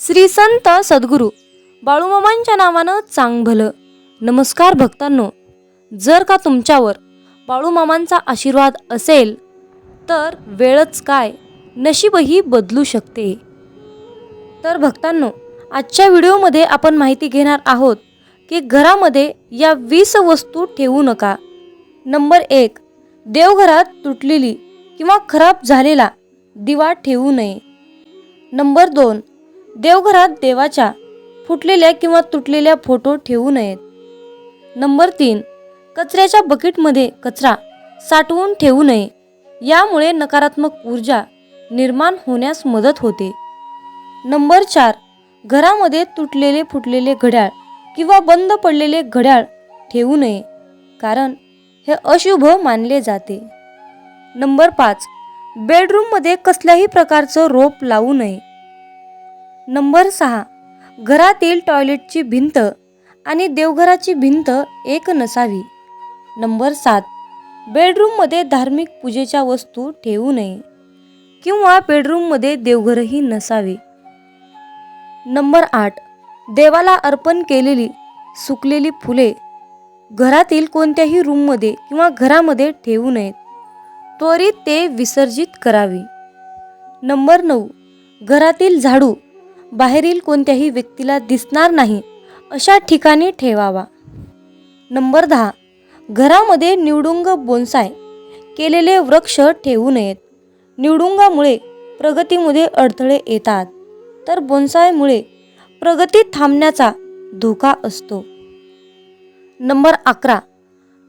श्री संत सद्गुरू बाळूमामांच्या नावानं चांग भलं नमस्कार भक्तांनो. जर का तुमच्यावर बाळूमामांचा आशीर्वाद असेल तर वेळच काय? नशीबही बदलू शकते. तर भक्तांनो आजच्या व्हिडिओमध्ये आपण माहिती घेणार आहोत की घरामध्ये या वीस वस्तू ठेवू नका. नंबर एक देवघरात तुटलेली किंवा खराब झालेला दिवा ठेवू नये. नंबर दोन देवघरात देवाच्या फुटलेल्या किंवा तुटलेल्या फोटो ठेवू नयेत. नंबर तीन कचऱ्याच्या बकेटमध्ये कचरा साठवून ठेवू नये. यामुळे नकारात्मक ऊर्जा निर्माण होण्यास मदत होते. नंबर चार घरामध्ये तुटलेले फुटलेले घड्याळ किंवा बंद पडलेले घड्याळ ठेवू नये कारण हे अशुभ मानले जाते. नंबर पाच बेडरूममध्ये कसल्याही प्रकारचं रोप लावू नये. नंबर सहा. घरातील टॉयलेटची भिंत आणि देवघराची भिंत एक नसावी. नंबर सात. बेडरूममध्ये धार्मिक पूजेच्या वस्तू ठेवू नये किंवा बेडरूममध्ये देवघरही नसावे. नंबर आठ. देवाला अर्पण केलेली सुकलेली फुले घरातील कोणत्याही रूममध्ये किंवा घरामध्ये ठेवू नयेत त्वरित ते विसर्जित करावे. नंबर नऊ. घरातील झाडू बाहेरील कोणत्याही व्यक्तीला दिसणार नाही अशा ठिकाणी ठेवावा. नंबर दहा. घरामध्ये निवडुंग बोन्साय केलेले वृक्ष ठेवू नयेत. निवडुंगामुळे प्रगतीमध्ये अडथळे येतात तर बोन्सायमुळे प्रगती थांबण्याचा धोका असतो. नंबर अकरा.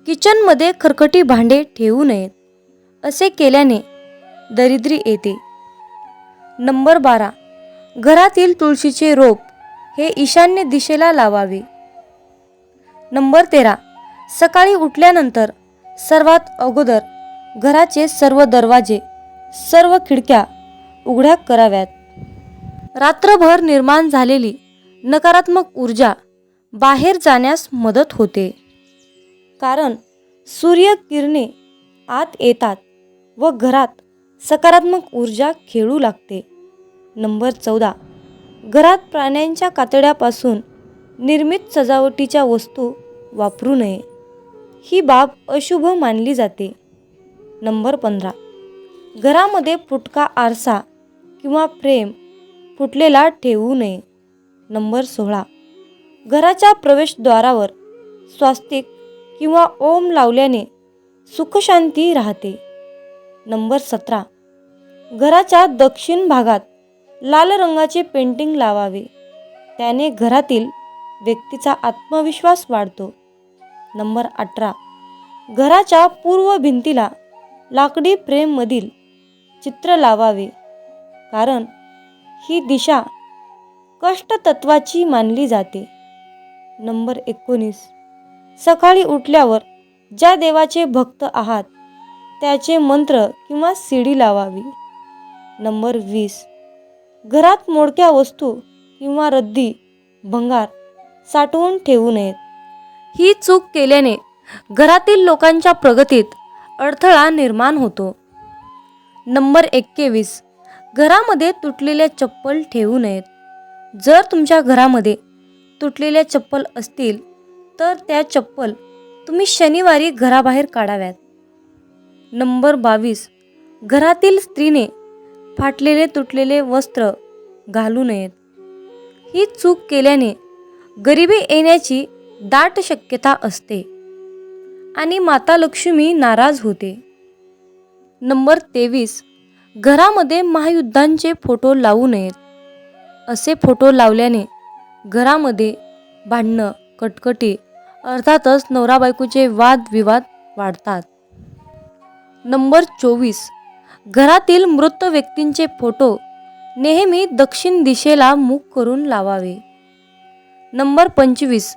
किचनमध्ये खरकटी भांडे ठेवू नयेत असे केल्याने दरिद्री येते. नंबर बारा. घरातील तुळशीचे रोप हे ईशान्य दिशेला लावावे. नंबर तेरा. सकाळी उठल्यानंतर सर्वात अगोदर घराचे सर्व दरवाजे सर्व खिडक्या उघड्या कराव्यात. रात्रभर निर्माण झालेली नकारात्मक ऊर्जा बाहेर जाण्यास मदत होते. कारण सूर्यकिरणे आत येतात व घरात सकारात्मक ऊर्जा खेळू लागते. नंबर चौदा. घरात प्राण्यांच्या कातड्यापासून निर्मित सजावटीच्या वस्तू वापरू नये. ही बाब अशुभ मानली जाते. नंबर पंधरा. घरामध्ये फुटका आरसा किंवा फ्रेम फुटलेला ठेवू नये. नंबर सोळा. घराच्या प्रवेशद्वारावर स्वास्तिक किंवा ओम लावल्याने सुखशांती राहते. नंबर सतरा. घराच्या दक्षिण भागात लाल रंगाचे पेंटिंग लावावे. त्याने घरातील व्यक्तीचा आत्मविश्वास वाढतो. नंबर अठरा. घराच्या पूर्व भिंतीला लाकडी फ्रेममधील चित्र लावावे. कारण ही दिशा कष्टतत्वाची मानली जाते. नंबर एकोणीस. सकाळी उठल्यावर ज्या देवाचे भक्त आहात त्याचे मंत्र किंवा सीडी लावावी. नंबर वीस. घरात मोडक्या वस्तू किंवा रद्दी भंगार साठवून ठेवू नयेत. ही चूक केल्याने घरातील लोकांच्या प्रगतीत अडथळा निर्माण होतो. नंबर एक्केवीस. घरामध्ये तुटलेल्या चप्पल ठेवू नयेत. जर तुमच्या घरामध्ये तुटलेल्या चप्पल असतील तर त्या चप्पल तुम्ही शनिवारी घराबाहेर काढाव्यात. नंबर बावीस. घरातील स्त्रीने फाटलेले तुटलेले वस्त्र घालू नयेत. ही चूक केल्याने गरिबी येण्याची दाट शक्यता असते आणि माता लक्ष्मी नाराज होते. नंबर तेवीस. घरामध्ये महायुद्धांचे फोटो लावू नयेत. असे फोटो लावल्याने घरामध्ये भांडणं कटकटी अर्थातच नवरा बायकोचे वादविवाद वाढतात. नंबर चोवीस. घरातील मृत व्यक्तींचे फोटो नेहमी दक्षिण दिशेला मुख करून लावावे. नंबर पंचवीस.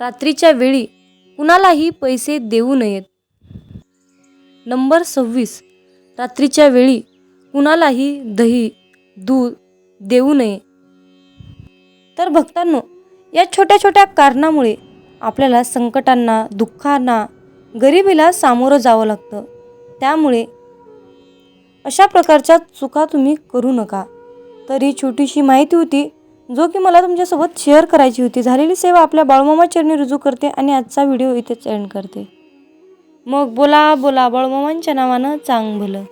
रात्रीच्या वेळी कुणालाही पैसे देऊ नयेत. नंबर सव्वीस. रात्रीच्या वेळी कुणालाही दही दूध देऊ नये. तर भक्तांनो या छोट्या छोट्या कारणामुळे आपल्याला संकटांना दुःखांना गरिबीला सामोरं जावं लागतं. त्यामुळे अशा प्रकारच्या चुका तुम्ही करू नका. तर ही छोटीशी माहिती होती जो की मला तुमच्यासोबत शेअर करायची होती. झालेली सेवा आपल्या बाळूमामा चरणी रुजू करते आणि आजचा व्हिडिओ इथेच एंड करते. मग बोला बोला बाळूमामांच्या नावानं चांग भलं.